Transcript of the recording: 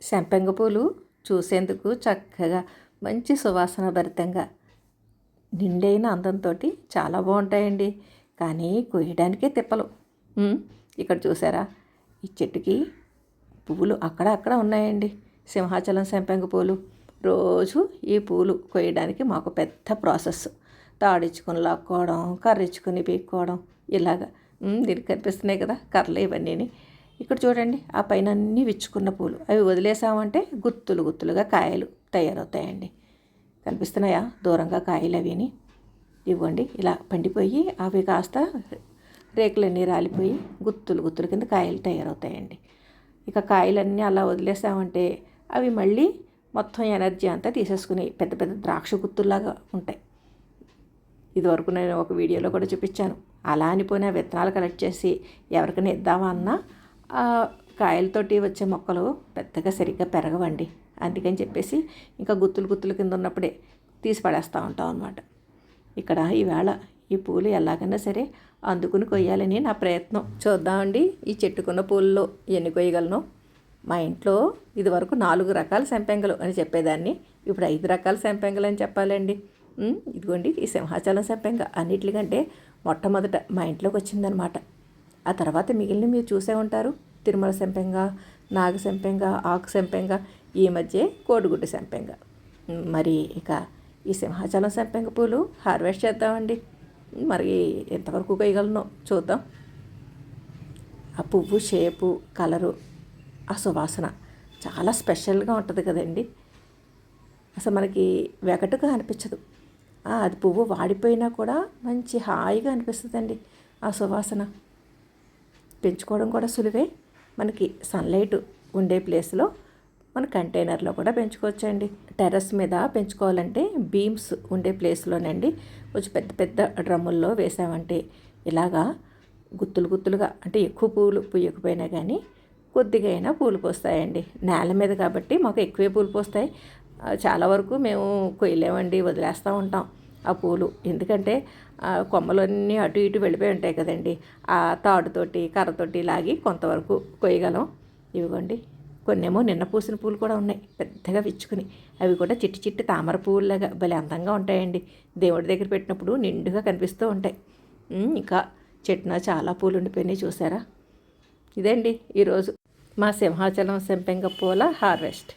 సంపెంగ పూలు చూసేందుకు చక్కగా మంచి సువాసన భరితంగా. నిండైన అందంతో చాలా బాగుంటాయండి. కానీ కొయ్యడానికే తిప్పలు. ఇక్కడ చూసారా? ఈ చెట్టుకి పువ్వులు అక్కడ అక్కడ ఉన్నాయండి. సింహాచలం సంపెంగ పూలు. రోజు ఈ పూలు కొయ్యడానికి మాకు పెద్ద ప్రాసెస్. తాడిచ్చుకొని లాక్కోవడం కర్రెచ్చుకొని పీక్కోవడం ఇలాగా. దీనికి కనిపిస్తున్నాయి కదా కర్రలు ఇవన్నీని. ఇక్కడ చూడండి ఆ పైన అన్నీ విచ్చుకున్న పూలు. అవి వదిలేసామంటే గుత్తులు గుత్తులుగా కాయలు తయారవుతాయండి. కనిపిస్తున్నాయా? దూరంగా కాయలు అవిని. ఇవ్వండి ఇలా పండిపోయి అవి కాస్త రేకులన్నీ రాలిపోయి గుత్తులు గుత్తులు కింద కాయలు తయారవుతాయండి. ఇక కాయలన్నీ అలా వదిలేసామంటే అవి మళ్ళీ మొత్తం ఎనర్జీ అంతా తీసేసుకుని పెద్ద పెద్ద ద్రాక్ష గుత్తుల్లాగా ఉంటాయి. ఇదివరకు నేను ఒక వీడియోలో కూడా చూపించాను. అలా అనిపోయిన విత్తనాలు కలెక్ట్ చేసి ఎవరికైనా ఇద్దామా అన్నా కాయలతోటి వచ్చే మొక్కలు పెద్దగా సరిగ్గా పెరగవండి. అందుకని చెప్పేసి ఇంకా గుత్తులు గుత్తులు కింద ఉన్నప్పుడే తీసి పడేస్తూ ఉంటాం అనమాట ఇక్కడ ఈవేళ ఈ పూలు ఎలాగైనా సరే అందుకుని కొయ్యాలని నా ప్రయత్నం. చూద్దామండి ఈ చెట్టుకున్న పూల్లో ఎన్ని కొయ్యగలను? మా ఇంట్లో ఇదివరకు నాలుగు రకాల సంపెంగలు అని చెప్పేదాన్ని. ఇప్పుడు ఐదు రకాల సంపెంగలు అని చెప్పాలండి. ఇదిగోండి ఈ సింహాచలం సంపెంగ. అన్నిటికంటే మొట్టమొదట మా ఇంట్లోకి వచ్చిందనమాట ఆ తర్వాత మిగిలిన మీరు చూసే ఉంటారు. తిరుమల సంపెంగ నాగ సెంపెంగ ఆకు సంపెంగ ఈ మధ్య కోడిగుడ్డు సంపెంగ. మరి ఇక ఈ సింహాచలం సంపెంగ పూలు హార్వెస్ట్ చేద్దామండి. మరి ఎంతవరకు కొయ్యగలను చూద్దాం. ఆ పువ్వు షేపు కలరు ఆ సువాసన చాలా స్పెషల్గా ఉంటుంది కదండి. అసలు మనకి వెగటుగా అనిపించదు. అది పువ్వు వాడిపోయినా కూడా మంచి హాయిగా అనిపిస్తుందండి ఆ సువాసన. పెంచుకోవడం కూడా సులువే. మనకి సన్లైట్ ఉండే ప్లేస్లో మన కంటైనర్లో కూడా పెంచుకోవచ్చండి. టెర్రస్ మీద పెంచుకోవాలంటే బీమ్స్ ఉండే ప్లేస్లోనండి కొంచెం పెద్ద పెద్ద డ్రమ్ముల్లో వేసామంటే ఇలాగా గుత్తులు గుత్తులుగా అంటే ఎక్కువ పూలు పూయకపోయినా కానీ కొద్దిగా అయినా పూలు పోస్తాయండి. నేల మీద కాబట్టి మాకు ఎక్కువే పూలు పోస్తాయి. చాలా వరకు మేము కొయ్యలేమండి వదిలేస్తూ ఉంటాం. ఆ పూలు. ఎందుకంటే కొమ్మలన్నీ అటు ఇటు వెళ్ళిపోయి ఉంటాయి కదండి. ఆ తాడుతోటి కర్రతోటి లాగి కొంతవరకు కొయ్యగలం. ఇవిగోండి కొన్నేమో నిన్న పూసిన పూలు కూడా ఉన్నాయి. పెద్దగా విచ్చుకుని. అవి కూడా చిట్టి చిట్టి తామర పువ్వులాగా భలే అందంగా ఉంటాయండి. దేవుడి దగ్గర పెట్టినప్పుడు నిండుగా కనిపిస్తూ ఉంటాయి. ఇంకా చెట్టున చాలా పూలు ఉండిపోయినాయి చూసారా? ఇదండి ఈరోజు మా సింహాచలం సెంపెంగ పూల హార్వెస్ట్.